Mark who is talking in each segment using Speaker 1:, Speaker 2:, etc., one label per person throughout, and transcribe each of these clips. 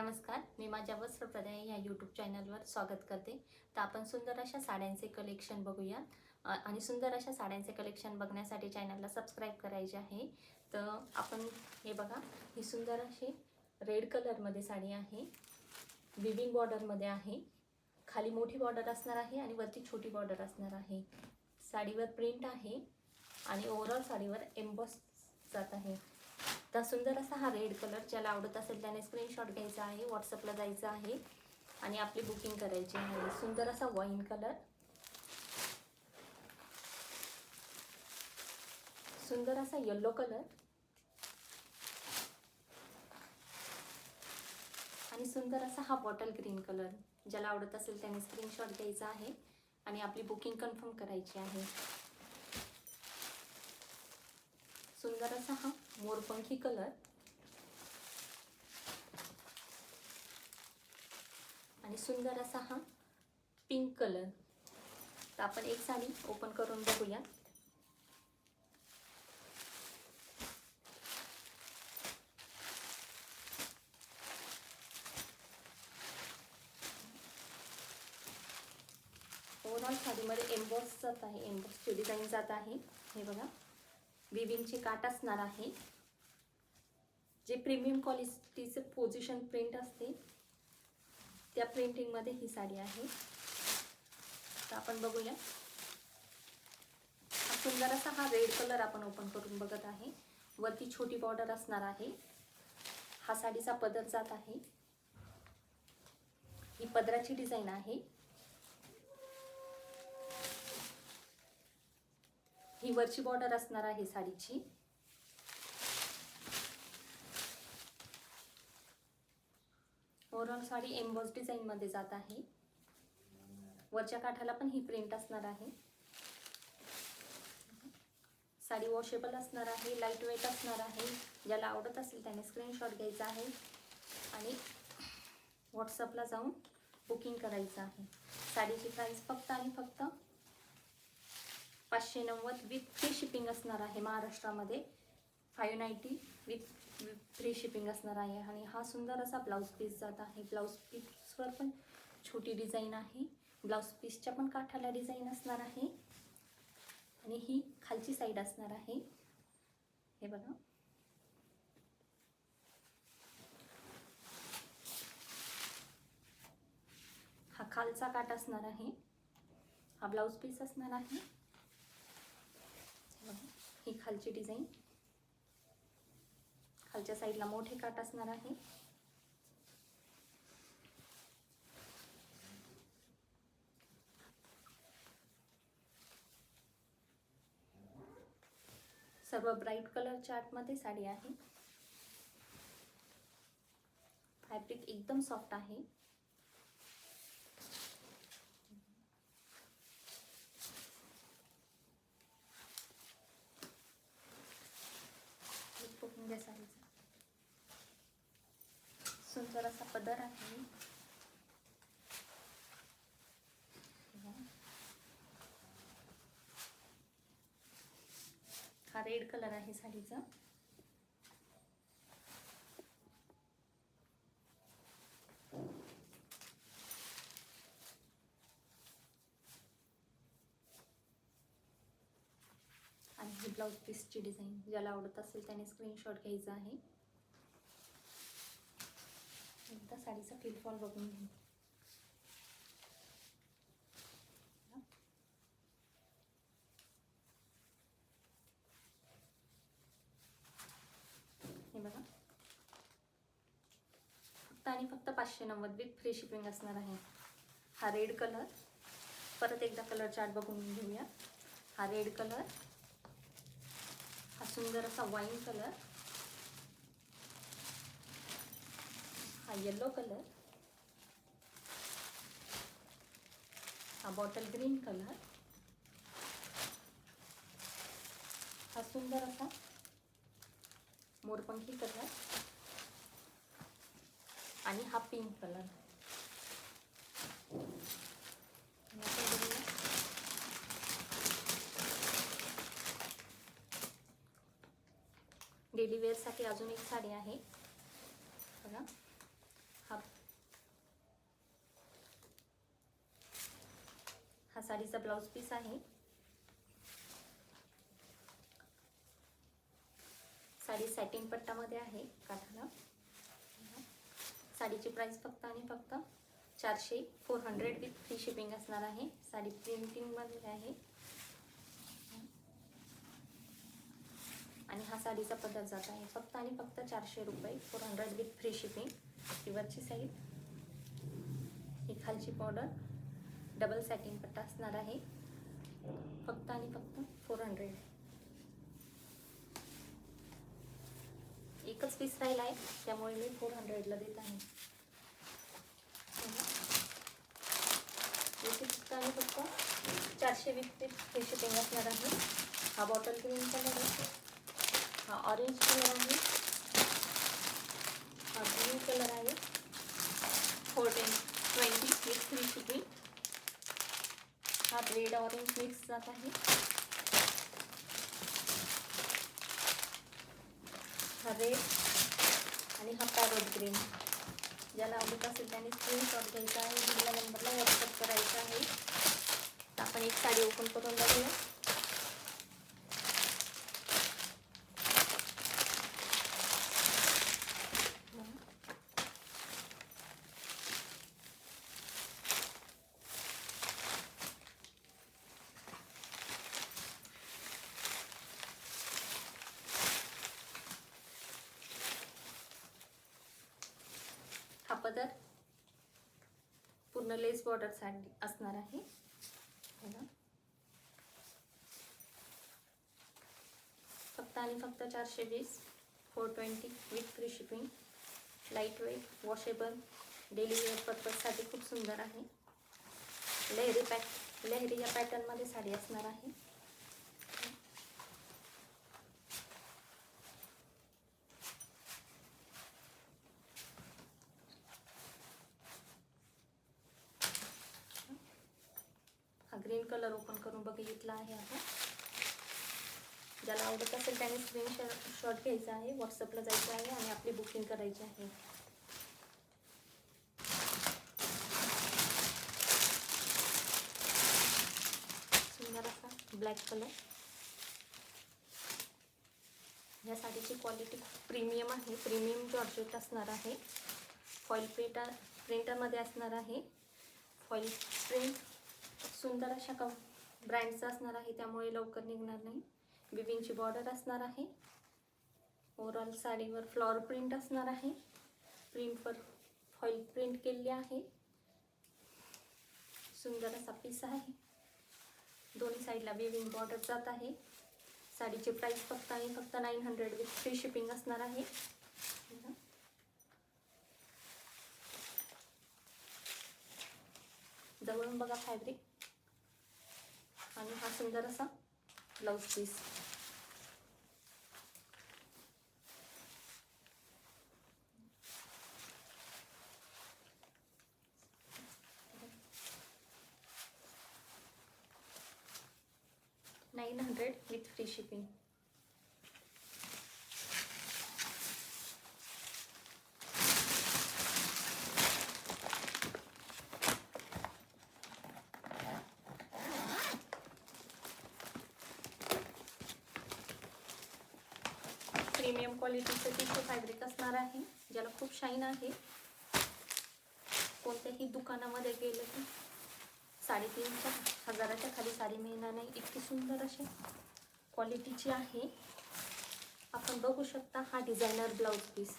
Speaker 1: नमस्कार मी माझ्या वस्त्रप्रदाय या यूट्यूब चॅनलवर स्वागत करते. तर आपण सुंदर अशा साड्यांचे कलेक्शन बघूया. आणि सुंदर अशा साड्यांचे कलेक्शन बघण्यासाठी चॅनलला सबस्क्राईब करायचे आहे. तर आपण हे बघा ही सुंदर अशी रेड कलरमध्ये साडी आहे. विविंग बॉर्डरमध्ये आहे. खाली मोठी बॉर्डर असणार आहे आणि वरती छोटी बॉर्डर असणार आहे. साडीवर प्रिंट आहे आणि ओव्हरऑल साडीवर एम्बॉस जात आहे. तर सुंदर असा हा रेड कलर ज्याला आवडत असेल त्याने स्क्रीनशॉट घ्यायचा आहे व्हॉट्सअपला जायचं आहे आणि आपली बुकिंग करायची आहे. सुंदर असा वाईन कलर सुंदर असा येल्लो कलर आणि सुंदर असा हा बॉटल ग्रीन कलर ज्याला आवडत असेल त्याने स्क्रीनशॉट घ्यायचा आहे आणि आपली बुकिंग कन्फर्म करायची आहे. सुंदर असा हा मोरपंखी कलर आणि सुंदर असा हा पिंक कलर तर आपण एक साडी ओपन करून बघूया. ओव्हरऑल साडीमध्ये एम्बॉस जात आहे एम्बॉसची डिझाईन जात आहे. हे बघा. विविंगची काट असणार आहे. जे प्रीमियम क्वालिटीचं पोझिशन प्रिंट असते त्या प्रिंटिंगमध्ये ही साडी आहे. तर आपण बघूया. सुंदर असा हा रेड कलर आपण ओपन करून बघत आहे. वरती छोटी बॉर्डर असणार आहे. हा साडीचा पदर जात आहे. ही पदराची डिझाईन आहे. ही वरची बॉर्डर असणार आहे साडीची. ओव्हरऑल साडी एम्बॉस डिझाईनमध्ये जात आहे. वरच्या काठाला पण ही प्रिंट असणार आहे. साडी वॉशेबल असणार आहे लाइट वेट असणार आहे. ज्याला आवडत असेल त्याने स्क्रीनशॉट घ्यायचा आहे. आणि व्हॉट्सअपला जाऊन बुकिंग करायचं आहे. साडीची प्राईस फक्त आणि फक्त पाचशे नव्वद विथ फ्री शिपिंग असणार आहे महाराष्ट्रामध्ये. Five ninety with free shipping असणार आहे. आणि हा सुंदर असा ब्लाऊज पीस जात आहे. ब्लाऊज पीसवर पण छोटी डिझाईन आहे. ब्लाऊज पीसच्या पण काठाला डिझाईन असणार आहे. आणि ही खालची साईड असणार आहे. हे बघा. हा खालचा काट असणार आहे. हा ब्लाऊज पीस असणार आहे. ही खालची डिझाईन. खालच्या साईडला मोठे काट असणार आहे. सर्व ब्राईट कलरच्या आतमध्ये साडी आहे. फॅब्रिक एकदम सॉफ्ट आहे. घ्या साडीचा. सुंदर असा पदर आहे. हा रेड कलर आहे साडीचा आणि ही ब्लाऊज पीसची डिझाईन ज्याला आवडत असेल त्याने स्क्रीनशॉट घ्यायचा आहे. एकदा साडीचा फिलफॉल बघून घेऊ. हे बघा. फक्त आणि फक्त पाचशे नव्वद विथ फ्री शिपिंग असणार आहे. हा रेड कलर परत एकदा कलर चार्ट बघून घेऊया. हा रेड कलर सुंदर असा वाईन कलर हा येलो कलर हा बॉटल ग्रीन कलर हा सुंदर असा मोरपंखी कलर आणि हा पिंक कलर डेली वेअरसाठी अजून एक साडी आहे. बघा. हा. हा साडीचा ब्लाउज पीस आहे. साडी सॅटिंग पट्टामध्ये आहे काठाला. साडीची प्राइस फक्त आणि फक्त चारशे four hundred with free shipping असणार आहे. साडी प्रिंटिंगमध्ये आहे. आणि हा साडीचा पदर जात आहे. फक्त आणि फक्त चारशे रुपये four hundred with free shipping ही वरची साईड ही खालची बॉर्डर डबल सॅटिंग पट्टा असणार आहे. फक्त आणि फक्त फोर हंड्रेड एकच पीस राहिला आहे. त्यामुळे मी फोर हंड्रेडला देत आहे. फक्त आणि फक्त चारशे वीस फ्री शिपिंग असणार आहे. हा बॉटल ग्रीन कलर आहे हा ऑरेंज कलर आहे. हा ब्लू कलर आहे. Fourteen twenty six three shipping हा रेड ऑरेंज मिक्स जात आहे. हा रेड आणि हा पॅरोट ग्रीन ज्याला आवडत असेल त्याने स्क्रीनशॉट घ्यायचा आहे. दिलेल्या नंबरला व्हॉट्सअप करायचा आहे. तर आपण एक साडी ओपन करून बघूया हा पदर पूर्ण लेस बॉर्डरसाठी असणार आहे. फक्त आणि फक्त चारशे वीस. Four twenty with free shipping light weight washable daily wear पर्पजसाठी खूप सुंदर आहे. लेहरी पॅट लेहरी या पॅटर्नमध्ये साडी असणार आहे हा ग्रीन कलर ओपन करून बघितला आहे आपण ज्याला आवडत असेल त्याने स्क्रीन शॉट घ्यायचा आहे. व्हॉट्सअपला जायचं आहे आणि आपली बुकिंग करायची आहे. सुंदर असा ब्लॅक कलर या साडीची क्वालिटी प्रीमियम आहे. प्रीमियम जॉर्जेट असणार आहे. फॉईल प्रिंटर प्रिंटरमध्ये असणार आहे. फॉईल प्रिंट सुंदर अशा कम ब्रँडचा असणार आहे त्यामुळे लवकर निघणार नाही. विविंगची बॉर्डर असणार आहे. ओवरऑल साडीवर फ्लॉवर प्रिंट असणार आहे. प्रिंटवर फॉईल प्रिंट केलेली आहे. सुंदर असा पीस आहे. दोन्ही साईडला विविंग बॉर्डर जात आहे. साडीची प्राईस फक्त आहे फक्त nine hundred with free shipping असणार आहे. जवळून बघा फॅब्रिक आणि हा सुंदर असा blouse piece nine hundred with free shipping premium क्वालिटीचं टिश्यू फॅब्रिक असणार आहे ज्याला खूप शाईन आहे. कोणत्याही दुकानामध्ये गेलं की साडेतीनच्या हजाराच्या खाली साडी मिळणार नाही. इतकी सुंदर अशी क्वालिटीची आहे. आपण बघू शकता हा डिझायनर ब्लाऊज पीस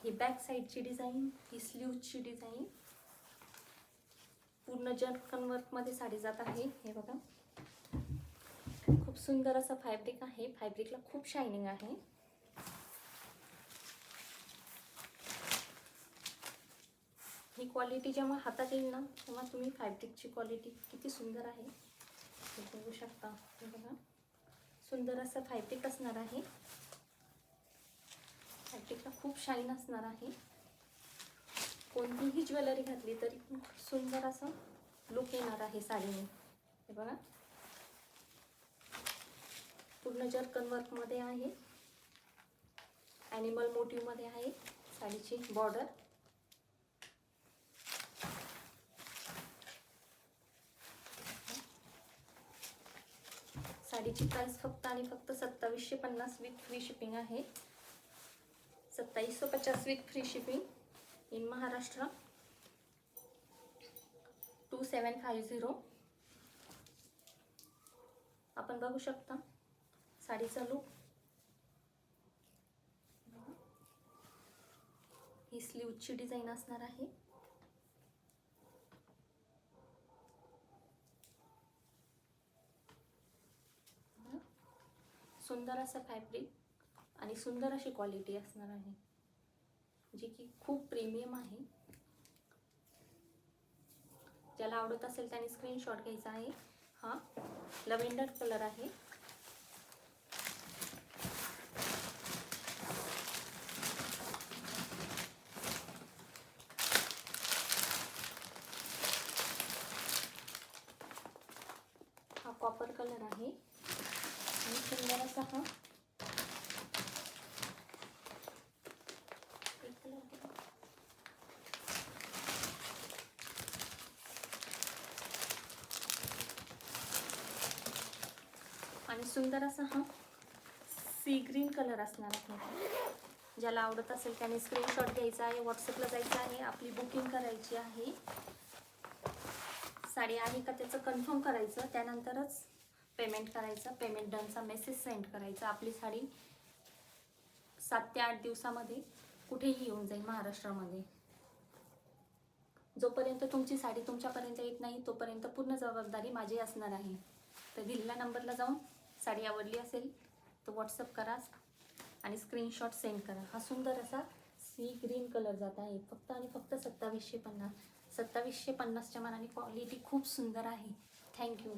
Speaker 1: ही बॅक साईडची डिझाईन ही स्लीवची डिझाईन पूर्ण जर्कन वर्कमध्ये साडी जात आहे. हे बघा. खूप सुंदर असं फॅब्रिक आहे. फॅब्रिकला खूप शायनिंग आहे. ही क्वालिटी जेव्हा हातात येईल ना तेव्हा तुम्ही फॅब्रिकची क्वालिटी किती सुंदर आहे. हे बघू शकता. हे बघा. सुंदर असं फॅब्रिक असणार आहे. फॅब्रिकला खूप शाईन असणार आहे. कोणतीही ज्वेलरी घातली तरी पण खूप सुंदर असं लुक येणार आहे साडीने. हे बघा. पूर्ण जर्कन वर्कमध्ये आहे. ॲनिमल मोटिवमध्ये आहे. साडीची बॉर्डर साडीची प्राईस फक्त आणि फक्त सत्तावीसशे पन्नास विथ फ्री शिपिंग आहे. सत्तावीसशे पचास with free shipping in Maharashtra two seven five zero आपण बघू शकता. साडीचा लूक ही स्लीवची डिझाईन असणार आहे. सुंदर असं फॅब्रिक आणि सुंदर अशी क्वालिटी असणार आहे. जी की खूप प्रीमियम आहे. ज्याला आवडत असेल त्याने स्क्रीनशॉट घ्यायचा आहे. हा लव्हेंडर कलर आहे हा कॉपर कलर आहे. आणि सुंदर असा हा आणि सुंदर असा हा सी ग्रीन कलर असणार आहे. ज्याला आवडत असेल त्याने स्क्रीनशॉट घ्यायचा आहे व्हॉट्सअपला जायचं आहे आपली बुकिंग करायची आहे. साडी आहे का त्याचं कन्फर्म करायचं त्यानंतरच पेमेंट करायचं. पेमेंट डनचा मेसेज सेंड करायचा. आपली साडी सात ते आठ दिवसामध्ये कुठेही येऊन जाईल महाराष्ट्रामध्ये. जोपर्यंत तुमची साडी तुमच्यापर्यंत येत नाही तोपर्यंत पूर्ण जबाबदारी माझी असणार आहे. तर दिलेल्या नंबरला जाऊन साडी आवडली असेल तर व्हॉट्सअप करा आणि स्क्रीनशॉट सेंड करा. हा सुंदर असा सी ग्रीन कलर जात आहे. फक्त आणि फक्त सत्तावीसशे पन्नास. सत्तावीसशे पन्नासच्या मानाने क्वालिटी खूप सुंदर आहे. थँक्यू